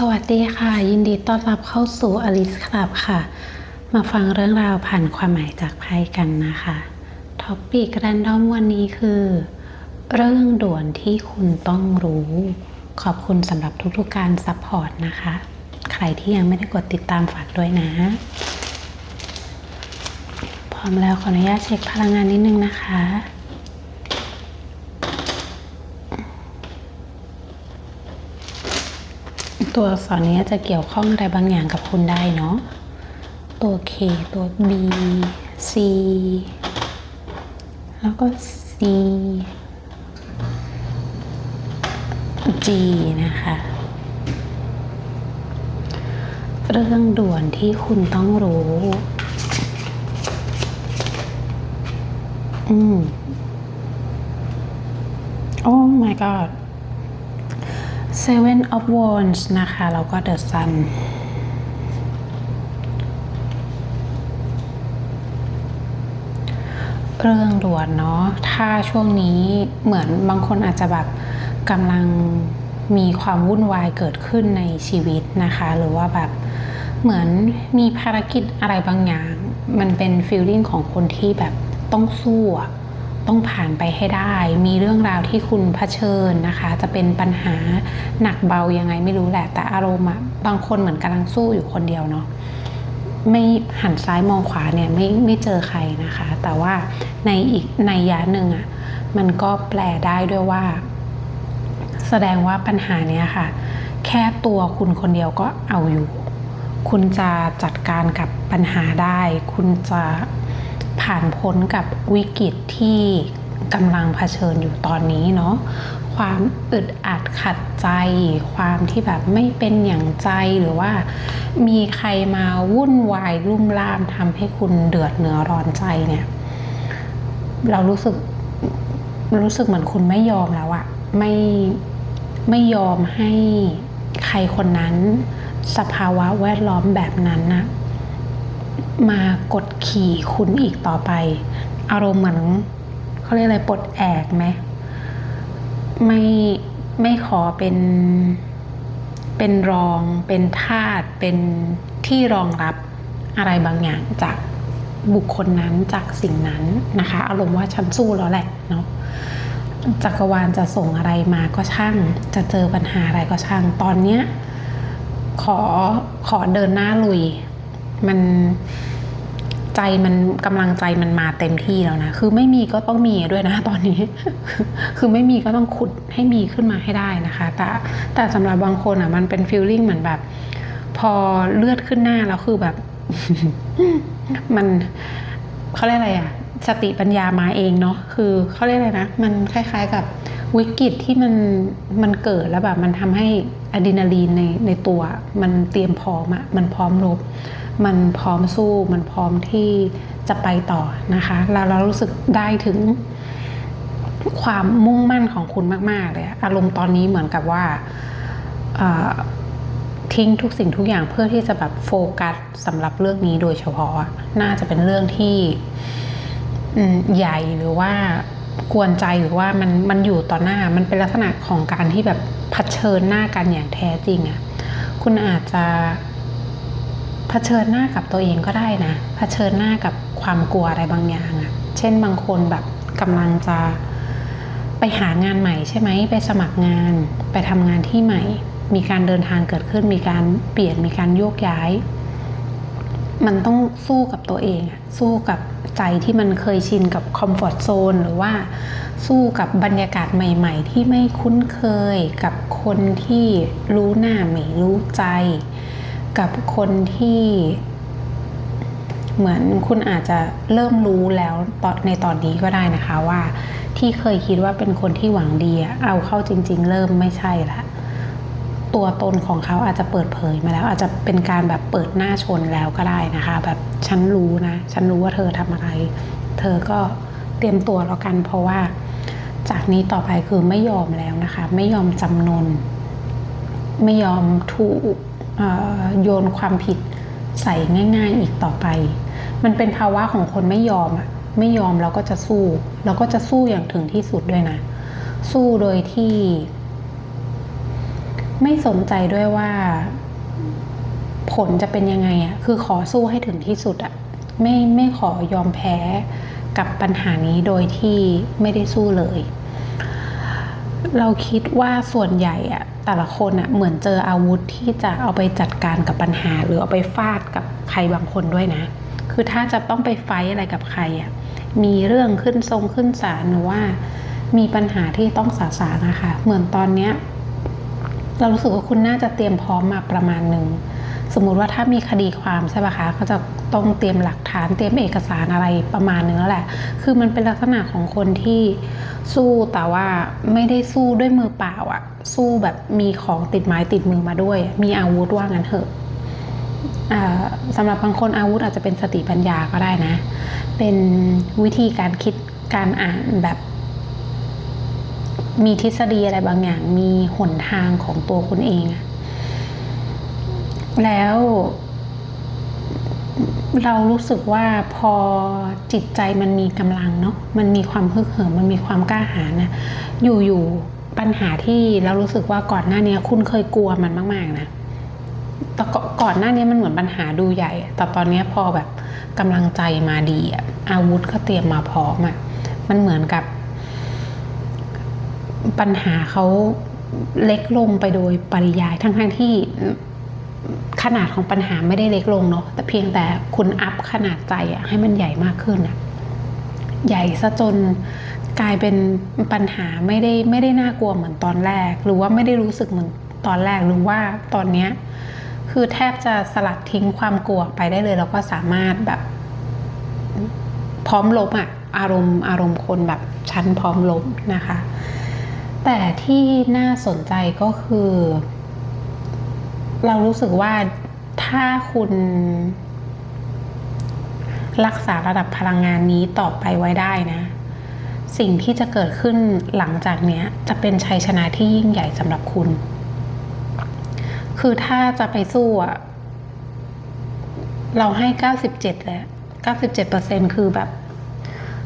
สวัสดีค่ะ ยินดีต้อนรับเข้าสู่อลิสคลับค่ะ มาฟังเรื่องราวผ่านความหมายจากไพ่กันนะคะท็อปปิกแรนดอมวันนี้คือ เรื่องด่วนที่คุณต้องรู้ ขอบคุณสำหรับทุกๆการซัพพอร์ตนะคะ ใครที่ยังไม่ได้กดติดตามฝากด้วยนะ พร้อมแล้วขออนุญาตเช็คพลังงานนิดนึงนะคะ ตัวอักษรนี้จะเกี่ยวข้องอะไรบางอย่างกับคุณได้เนาะ ตัว K ตัว B C แล้วก็ C G นะคะ เรื่องด่วนที่คุณต้องรู้ อืม โอ้ my god Seven of Wands นะคะ แล้วก็ The Sun เรื่องด่วนเนาะ ถ้าช่วงนี้เหมือนบางคนอาจจะแบบกำลังมีความวุ่นวายเกิดขึ้นในชีวิตนะคะ หรือว่าแบบเหมือนมีภารกิจอะไรบางอย่าง มันเป็นฟีลลิ่งของคนที่แบบต้องสู้อะ ต้องผ่านไปให้ได้ มีเรื่องราวที่คุณเผชิญนะคะ จะเป็นปัญหาหนักเบายังไงไม่รู้แหละ แต่อารมณ์อะบางคนเหมือนกำลังสู้อยู่คนเดียวเนาะไม่หันซ้ายมองขวาเนี่ยไม่ไม่เจอใครนะคะ แต่ว่าในอีกในยะหนึ่งอะ่ะมันก็แปลได้ด้วยว่า แสดงว่าปัญหาเนี้ยค่ะ แค่ตัวคุณคนเดียวก็เอาอยู่ คุณจะจัดการกับปัญหาได้ คุณจะ ผ่านพ้นกับวิกฤตที่กำลังเผชิญอยู่ตอนนี้เนาะความอึดอัดขัดใจ ความที่แบบไม่เป็นอย่างใจหรือว่า มีใครมาวุ่นวายรุ่มล่ามทำให้คุณเดือดเนื้อร้อนใจเนี่ย เรารู้สึกรู้สึกเหมือนคุณไม่ยอมแล้วอะไม่ไม่ยอมให้ใครคนนั้น สภาวะแวดล้อมแบบนั้นนะ มากดขี่คุณอีกต่อไป อารมณ์เหมือนเขาเรียกอะไรปลดแอกไหมไม่ไม่ขอเป็นเป็นรองเป็นทาสเป็นที่รองรับอะไรบางอย่างจากบุคคลนั้นจากสิ่งนั้นนะคะ อารมณ์ว่าฉันสู้แล้วแหละเนาะจักรวาลจะส่งอะไรมาก็ช่าง จะเจอปัญหาอะไรก็ช่าง ตอนเนี้ยขอขอเดินหน้าลุย มันใจมันกำลังใจมันมาเต็มที่แล้วนะ คือไม่มีก็ต้องมีด้วยนะตอนนี้ คือไม่มีก็ต้องขุดให้มีขึ้นมาให้ได้นะคะ แต่แต่สำหรับบางคนอะ มันเป็นฟีลลิ่งเหมือนแบบ พอเลือดขึ้นหน้าแล้วคือแบบ มันเขาเรียกอะไรอะ สติปัญญามาเองเนาะ คือเขาเรียกอะไรนะ มันคล้าย ๆกับวิกฤตที่มันมันเกิดแล้วแบบมันทำให้อะดรีนาลีนในในตัว มันเตรียมพร้อมอะมันพร้อมรบ มันพร้อมสู้มันพร้อมที่จะไปต่อนะคะแล้วเรารู้สึกได้ถึงความมุ่งมั่นของคุณมาก ๆ เลยอารมณ์ตอนนี้เหมือนกับว่าทิ้งทุกสิ่งทุกอย่างเพื่อที่จะแบบโฟกัสสำหรับเรื่องนี้โดยเฉพาะ น่าจะเป็นเรื่องที่ใหญ่หรือว่ากวนใจหรือว่ามันมันอยู่ต่อหน้ามันเป็นลักษณะของการที่แบบเผชิญหน้ากันอย่างแท้จริงอะคุณอาจจะ เผชิญหน้ากับตัวเองก็ได้นะเผชิญหน้ากับความกลัวอะไรบางอย่างอะเช่นบางคนแบบกำลังจะไปหางานใหม่ใช่ไหมไปสมัครงาน ไปทำงานที่ใหม่ มีการเดินทางเกิดขึ้น มีการเปลี่ยนมีการโยกย้าย มันต้องสู้กับตัวเองสู้กับใจที่มันเคยชินกับคอมฟอร์ทโซนหรือว่าสู้กับบรรยากาศใหม่ ๆ ที่ไม่คุ้นเคยกับคนที่รู้หน้าไม่รู้ใจ กับคนที่เหมือนคุณอาจจะเริ่มรู้แล้วตอนในตอนนี้ก็ได้นะคะว่า ที่เคยคิดว่าเป็นคนที่หวังดีเอาเข้าจริง ๆ เริ่มไม่ใช่ละตัวตนของเขาอาจจะเปิดเผยมาแล้ว อาจจะเป็นการแบบเปิดหน้าชนแล้วก็ได้นะคะ แบบฉันรู้นะ ฉันรู้ว่าเธอทำอะไร เธอก็เตรียมตัวแล้วกัน เพราะว่า จากนี้ต่อไปคือไม่ยอมแล้วนะคะ ไม่ยอมจำนน ไม่ยอมถูก โยนความผิดใส่ง่าย ๆอีกต่อไป มันเป็นภาวะของคนไม่ยอมอะไม่ยอมเราก็จะสู้ เราก็จะสู้อย่างถึงที่สุดด้วยนะ สู้โดยที่ ไม่สนใจด้วยว่า ผลจะเป็นยังไงอะคือขอสู้ให้ถึงที่สุดอะไม่ไม่ขอยอมแพ้กับปัญหานี้โดยที่ไม่ได้สู้เลย เราคิดว่าส่วนใหญ่อะแต่ละคนอะเหมือนเจออาวุธที่จะเอาไปจัดการกับปัญหา หรือเอาไปฟาดกับใครบางคนด้วยนะ คือถ้าจะต้องไปไฟอะไรกับใครอะมีเรื่องขึ้นทรงขึ้นศาลหรือว่า มีปัญหาที่ต้องสาสานะคะ เหมือนตอนเนี้ยเรารู้สึกว่าคุณน่าจะเตรียมพร้อมมาประมาณหนึ่ง สมมุติว่าถ้ามีคดีความใช่ปะคะก็จะต้องเตรียมหลักฐานเตรียมเอกสารอะไรประมาณนึงแล้วแหละ คือมันเป็นลักษณะของคนที่สู้แต่ว่าไม่ได้สู้ด้วยมือเปล่าอะสู้แบบมีของติดไม้ติดมือมาด้วย มีอาวุธว่างั้นเถอะสำหรับบางคนอาวุธอาจจะเป็นสติปัญญาก็ได้นะ เป็นวิธีการคิดการอ่านแบบ มีทฤษฎีอะไรบางอย่าง มีหนทางของตัวคุณเองอะ แล้วเรารู้สึกว่าพอจิตใจมันมีกำลังเนาะ มันมีความฮึกเหิม มันมีความกล้าหาญนะ อยู่ๆปัญหาที่เรารู้สึกว่าก่อนหน้านี้คุณเคยกลัวมันมากๆนะแต่ก่อนก่อนหน้านี้มันเหมือนปัญหาดูใหญ่ แต่ตอนนี้พอแบบกำลังใจมาดีอะอาวุธก็เตรียมมาพร้อมอะมันเหมือนกับ ปัญหาเขาเล็กลงไปโดยปริยายทั้งๆที่ ขนาดของปัญหาไม่ได้เล็กลงเนาะแต่เพียงแต่คุณอัพขนาดใจอะให้มันใหญ่มากขึ้นอะใหญ่ซะจนกลายเป็นปัญหาไม่ได้ไม่ได้น่ากลัวเหมือนตอนแรก หรือว่าไม่ได้รู้สึกเหมือนตอนแรกหรือว่าตอนเนี้ยคือแทบจะสลัดทิ้งความกลัวไปได้เลยแล้วก็สามารถแบบ พร้อมลบอะอารมณ์อารมณ์คนแบบชั้นพร้อมลบนะคะ แต่ที่น่าสนใจก็คือ เรารู้สึกว่าถ้าคุณรักษาระดับพลังงานนี้ต่อไปไว้ได้นะ สิ่งที่จะเกิดขึ้นหลังจากเนี้ยจะเป็นชัยชนะที่ยิ่งใหญ่สำหรับคุณ คือถ้าจะไปสู้อะเราให้เก้าสิบเจ็ดแล้วเก้าสิบเจ็ดเปอร์เซ็นคือแบบ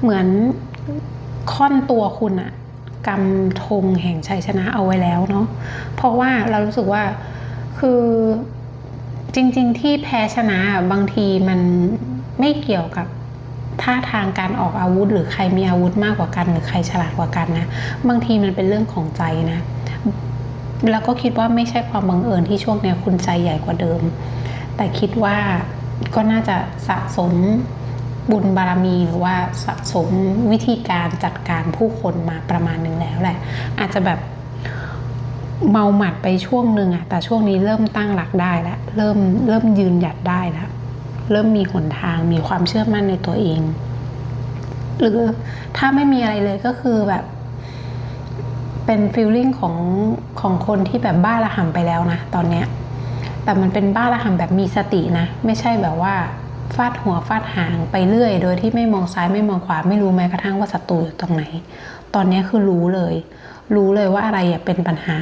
เหมือนค่อนตัวคุณอะกำธงแห่งชัยชนะเอาไว้แล้วเนาะเพราะว่าเรารู้สึกว่า คือจริง ๆ ที่แพ้ชนะบางทีมันไม่เกี่ยวกับท่าทางการออกอาวุธ หรือใครมีอาวุธมากกว่ากัน หรือใครฉลาดกว่ากันนะ บางทีมันเป็นเรื่องของใจนะ แล้วก็คิดว่าไม่ใช่ความบังเอิญที่ช่วงนี้คุณใจใหญ่กว่าเดิม แต่คิดว่าก็น่าจะสะสมบุญบารมีหรือว่าสะสมวิธีการจัดการผู้คนมาประมาณนึงแล้วแหละ อาจจะแบบ เมาหมัดไปช่วงหนึ่งอะแต่ช่วงนี้เริ่มตั้งหลักได้แล้วเริ่มเริ่มยืนหยัดได้แล้วเริ่มมีหนทางมีความเชื่อมั่นในตัวเอง หรือถ้าไม่มีอะไรเลยก็คือแบบ เป็นฟีลลิ่งของของคนที่แบบบ้าระห่ำไปแล้วนะตอนเนี้ยแต่มันเป็นบ้าระห่ำแบบมีสตินะ ไม่ใช่แบบว่าฟาดหัวฟาดหางไปเรื่อย โดยที่ไม่มองซ้ายไม่มองขวาไม่รู้แม้กระทั่งว่าศัตรูอยู่ตรงไหน ตอนนี้คือรู้เลย รู้เลยว่าอะไรอะเป็นปัญหา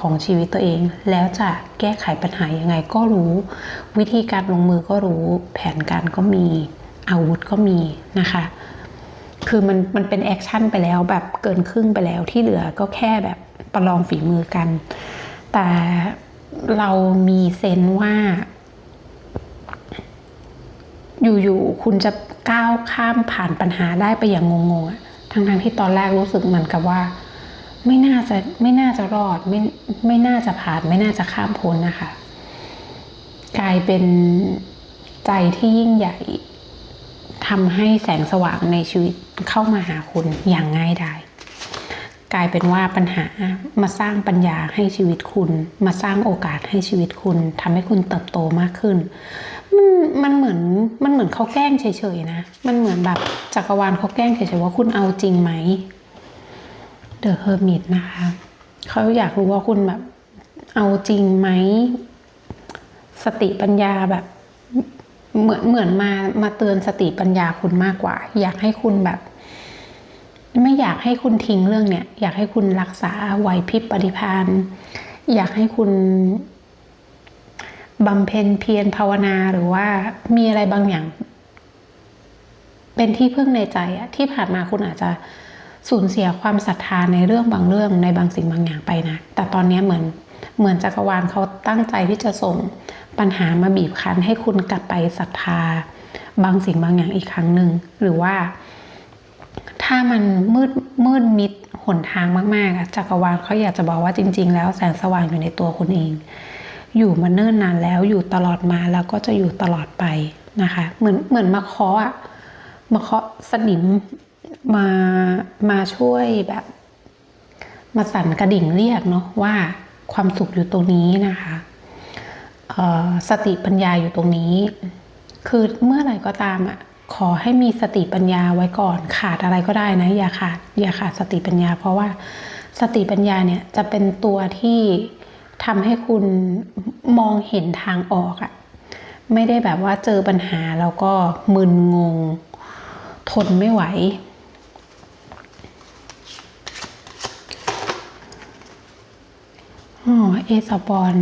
ของชีวิตตัวเอง แล้วจะแก้ไขปัญหายังไงก็รู้ วิธีการลงมือก็รู้ แผนการก็มีอาวุธก็มีนะคะ คือมันมันเป็นแอคชั่นไปแล้วแบบเกินครึ่งไปแล้วที่เหลือก็แค่แบบประลองฝีมือกัน แต่เรามีเซนว่า อยู่ๆคุณจะก้าวข้ามผ่านปัญหาได้ไปอย่างงงๆทั้งๆที่ตอนแรกรู้สึกเหมือนกับว่า ไม่น่าจะไม่น่าจะรอดไม่ไม่น่าจะผ่าน ไม่น่าจะข้ามพ้นนะคะ กลายเป็นใจที่ยิ่งใหญ่ทำให้แสงสว่างในชีวิตเข้ามาหาคุณอย่างง่ายดายกลายเป็นว่าปัญหามาสร้างปัญญาให้ชีวิตคุณ มาสร้างโอกาสให้ชีวิตคุณทำให้คุณเติบโตมากขึ้น มันมันเหมือนมันเหมือนเขาแกล้งเฉยๆนะ มันเหมือนแบบจักรวาลเขาแกล้งเฉยๆว่าคุณเอาจริงไหม เดอะเฮอร์มิตนะคะเขาอยากรู้ว่าคุณแบบเอาจริงไหม สติปัญญาแบบ เหมือนเหมือนมามาเตือนสติปัญญาคุณมากกว่า อยากให้คุณแบบ ไม่อยากให้คุณทิ้งเรื่องเนี้ยอยากให้คุณรักษาไหวพริบปฏิภาณอยากให้คุณบำเพ็ญเพียรภาวนาหรือว่ามีอะไรบางอย่าง เป็นที่พึ่งในใจอะที่ผ่านมาคุณอาจจะ สูญเสียความศรัทธาในเรื่องบางเรื่องในบางสิ่งบางอย่างไปนะ แต่ตอนนี้เหมือนเหมือนจักรวาลเขาตั้งใจที่จะส่งปัญหามาบีบคั้นให้คุณกลับไปศรัทธา บางสิ่งบางอย่างอีกครั้งหนึ่งหรือว่า ถ้ามันมืดมืดมิดหนทางมากๆจักรวาลเขาอยากจะบอกว่าจริง ๆ แล้วแสงสว่างอยู่ในตัวคุณเอง อยู่มาเนิ่นนานแล้วอยู่ตลอดมาแล้วก็จะอยู่ตลอดไปนะคะ เหมือนเหมือนมาเคาะอะมาเคาะสนิม มามาช่วยแบบ มาสั่นกระดิ่งเรียกเนาะว่าความสุขอยู่ตรงนี้นะคะสติปัญญาอยู่ตรงนี้ คือเมื่อไหร่ก็ตามอะขอให้มีสติปัญญาไว้ก่อน ขาดอะไรก็ได้นะ อย่าขาดอย่าขาดสติปัญญา เพราะว่าสติปัญญาเนี่ยจะเป็นตัวที่ทำให้คุณมองเห็นทางออกอะไม่ได้แบบว่าเจอปัญหาแล้วก็มึนงง ทนไม่ไหว อ๋อ เอสปอน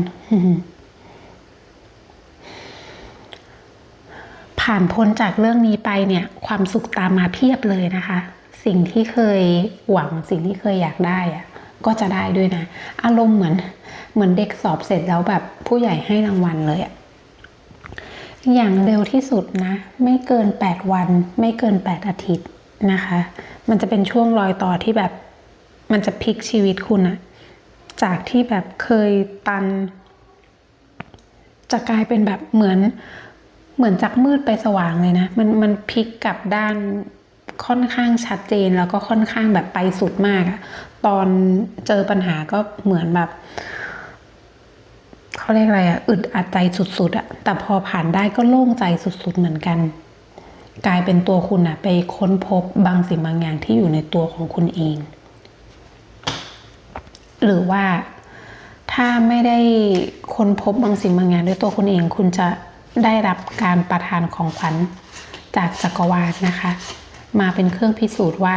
ผ่านพ้นจากเรื่องนี้ไปเนี่ย ความสุขตามมาเพียบเลยนะคะ สิ่งที่เคยหวังสิ่งที่เคยอยากได้อะก็จะได้ด้วยนะ อารมณ์เหมือน เหมือนเด็กสอบเสร็จแล้วแบบผู้ใหญ่ให้รางวัลเลยอะอย่างเร็วที่สุดนะ ไม่เกิน 8 วัน ไม่เกิน 8 อาทิตย์นะคะ มันจะเป็นช่วงรอยต่อที่แบบ มันจะพลิกชีวิตคุณอะ จากที่แบบเคยตัน จะกลายเป็นแบบเหมือนเหมือนจากมืดไปสว่างเลยนะ มันมันพลิกกลับด้านค่อนข้างชัดเจนแล้วก็ค่อนข้างแบบไปสุดมากอะตอนเจอปัญหาก็เหมือนแบบเขาเรียกอะไรอะอึดอัดใจสุดๆอะแต่พอผ่านได้ก็โล่งใจสุดๆเหมือนกัน กลายเป็นตัวคุณอะไปค้นพบบางสิ่งบางอย่างที่อยู่ในตัวของคุณเอง หรือว่าถ้าไม่ได้ค้นพบบางสิ่งบางอย่างด้วยตัวคุณเอง คุณจะได้รับการประทานของขวัญจากจักรวาลนะคะ มาเป็นเครื่องพิสูจน์ว่า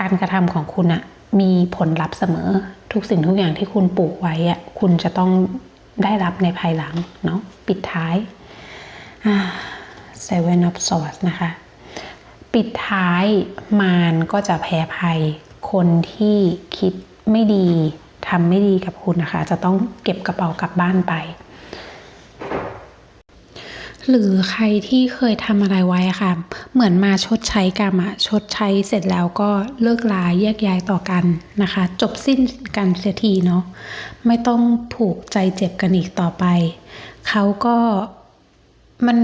การกระทำของคุณอะมีผลลัพธ์เสมอ ทุกสิ่งทุกอย่างที่คุณปลูกไว้อะคุณจะต้องได้รับในภายหลังเนาะปิดท้าย Seven of Swords นะคะ ปิดท้ายมารก็จะแพ้ภัยคนที่คิด ไม่ดีทำไม่ดีกับคุณนะคะ จะต้องเก็บกระเป๋ากลับบ้านไป หรือใครที่เคยทำอะไรไว้ค่ะ เหมือนมาชดใช้กรรมอะชดใช้เสร็จแล้วก็เลิกลาแยกย้ายต่อกันนะคะ จบสิ้นกันเสียทีเนาะไม่ต้องผูกใจเจ็บกันอีกต่อไป เขาก็มัน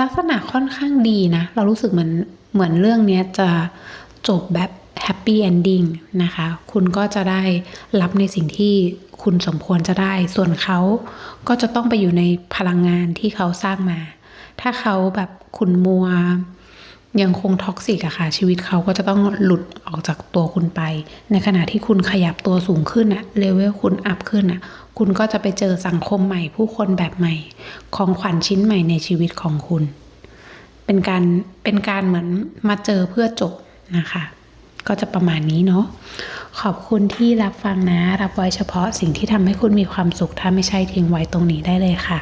ลักษณะค่อนข้างดีนะ เรารู้สึกเหมือนเหมือนเรื่องนี้จะจบแบบ แฮปปี้เอนดิ้งนะคะ คุณก็จะได้รับในสิ่งที่คุณสมควรจะได้ ส่วนเขาก็จะต้องไปอยู่ในพลังงานที่เขาสร้างมา ถ้าเขาแบบขุนมัวยังคงท็อกซิกอะค่ะ ชีวิตเขาก็จะต้องหลุดออกจากตัวคุณไป ในขณะที่คุณขยับตัวสูงขึ้นอะเลเวลคุณอัพขึ้นอะคุณก็จะไปเจอสังคมใหม่ ผู้คนแบบใหม่ ของขวัญชิ้นใหม่ในชีวิตของคุณ เป็นการเป็นการเหมือนมาเจอเพื่อจบนะคะ ก็จะประมาณนี้เนาะขอบคุณที่รับฟังนะ รับไว้เฉพาะสิ่งที่ทำให้คุณมีความสุข ถ้าไม่ใช่ทิ้งไว้ตรงนี้ได้เลยค่ะ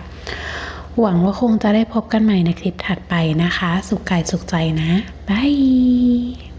หวังว่าคงจะได้พบกันใหม่ในคลิปถัดไปนะคะ สุขกายสุขใจนะบาย